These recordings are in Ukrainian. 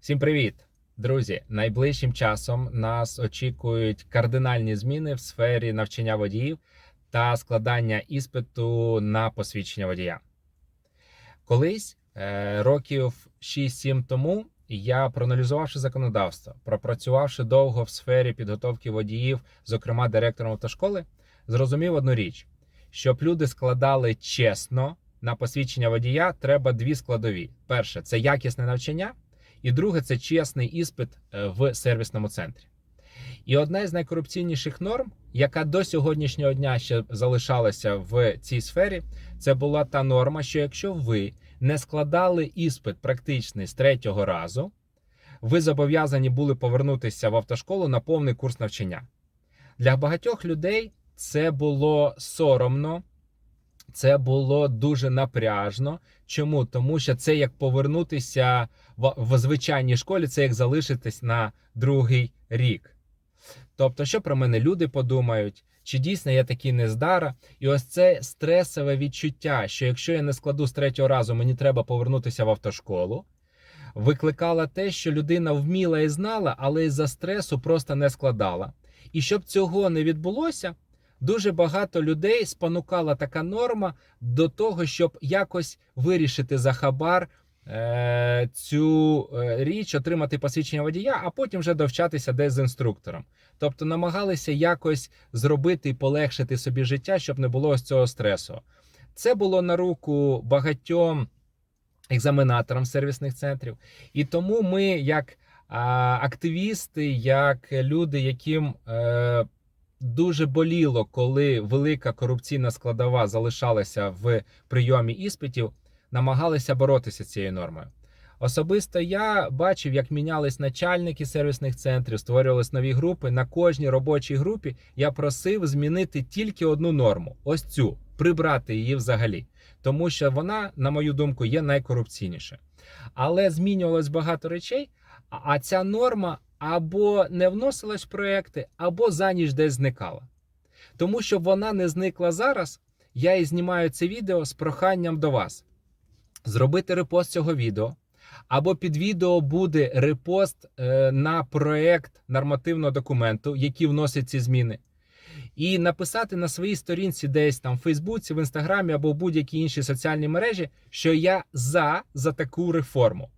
Всім привіт, друзі! Найближчим часом нас очікують кардинальні зміни в сфері навчання водіїв та складання іспиту на посвідчення водія. Колись, е, років 6-7 тому, я проаналізувавши законодавство, пропрацювавши довго в сфері підготовки водіїв, зокрема директором автошколи, зрозумів одну річ: щоб люди складали чесно на посвідчення водія, треба дві складові: перше це якісне навчання. І друге це чесний іспит е, в сервісному центрі. І одна із найкорупційніших норм, яка до сьогоднішнього дня ще залишалася в цій сфері, це була та норма, що якщо ви не складали іспит практичний з третього разу, ви зобов'язані були повернутися в автошколу на повний курс навчання. Для багатьох людей це було соромно, це було дуже напряжно. Чому? Тому що це як повернутися в, в звичайній школі, це як залишитись на другий рік. Тобто, що про мене люди подумають, чи дійсно я такий нездара? І ось це стресове відчуття, що якщо я не складу з третього разу, мені треба повернутися в автошколу. Викликала те, що людина вміла і знала, але із-за стресу просто не складала. І щоб цього не відбулося, дуже багато людей спонукала така норма до того, щоб якось вирішити за хабар е, цю е, річ, отримати посвідчення водія, а потім вже довчатися десь з інструктором. Тобто намагалися якось зробити і полегшити собі життя, щоб не було ось цього стресу. Це було на руку багатьом екзаменаторам сервісних центрів, і тому ми, як а, активісти, як люди, яким е, дуже боліло, коли велика корупційна складова залишалася в прийомі іспитів, намагалися боротися з цією нормою. Особисто я бачив, як мінялись начальники сервісних центрів, створювались нові групи. На кожній робочій групі я просив змінити тільки одну норму: ось цю прибрати її взагалі, тому що вона, на мою думку, є найкорупційніша. Але змінювалось багато речей. А ця норма або не вносилась в проекти, або за ніч десь зникала. Тому щоб вона не зникла зараз, я і знімаю це відео з проханням до вас зробити репост цього відео. Або під відео буде репост е, на проект нормативного документу, який вносить ці зміни, і написати на своїй сторінці, десь там в Фейсбуці, в Інстаграмі або в будь-якій іншій соціальній мережі, що я за, за таку реформу.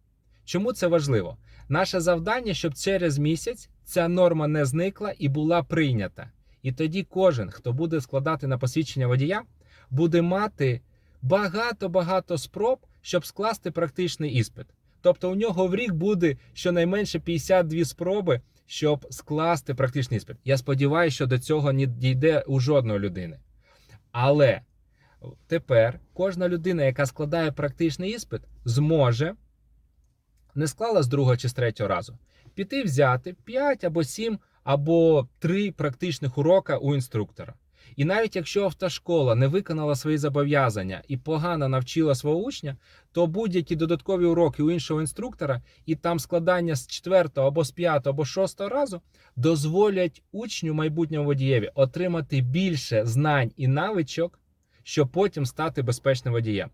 Чому це важливо? Наше завдання, щоб через місяць ця норма не зникла і була прийнята. І тоді кожен, хто буде складати на посвідчення водія, буде мати багато-багато спроб, щоб скласти практичний іспит. Тобто у нього в рік буде щонайменше 52 спроби, щоб скласти практичний іспит. Я сподіваюся, що до цього не дійде у жодної людини. Але тепер кожна людина, яка складає практичний іспит, зможе не склала з другого чи з третього разу, піти взяти 5 або 7 або 3 практичних урока у інструктора. І навіть якщо автошкола не виконала свої зобов'язання і погано навчила свого учня, то будь-які додаткові уроки у іншого інструктора і там складання з 4 або з 5 або 6 разу дозволять учню майбутньому водієві отримати більше знань і навичок, щоб потім стати безпечним водієм.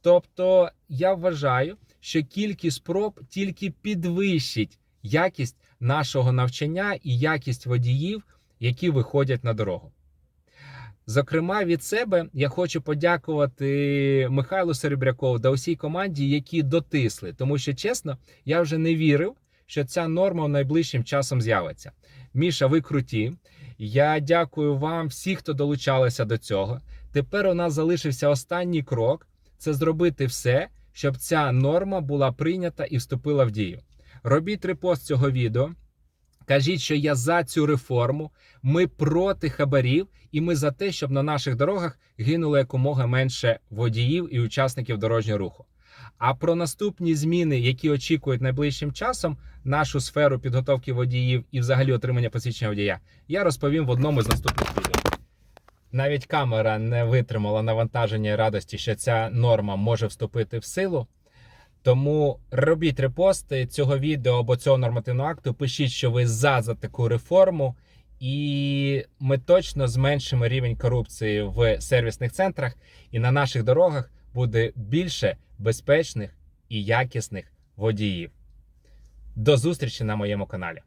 Тобто я вважаю, що кількість спроб тільки підвищить якість нашого навчання і якість водіїв, які виходять на дорогу. Зокрема, від себе я хочу подякувати Михайлу Серебрякову та усій команді, які дотисли, тому що чесно, я вже не вірив, що ця норма найближчим часом з'явиться. Міша, ви круті. Я дякую вам, всі, хто долучалися до цього. Тепер у нас залишився останній крок це зробити все, щоб ця норма була прийнята і вступила в дію. Робіть репост цього відео. Кажіть, що я за цю реформу. Ми проти хабарів, і ми за те, щоб на наших дорогах гинуло якомога менше водіїв і учасників дорожнього руху. А про наступні зміни, які очікують найближчим часом нашу сферу підготовки водіїв і взагалі отримання посвідчення водія, я розповім в одному з наступних відео. Навіть камера не витримала навантаження і радості, що ця норма може вступити в силу. Тому робіть репости цього відео або цього нормативного акту. Пишіть, що ви за, за таку реформу, і ми точно зменшимо рівень корупції в сервісних центрах, і на наших дорогах буде більше безпечних і якісних водіїв. До зустрічі на моєму каналі.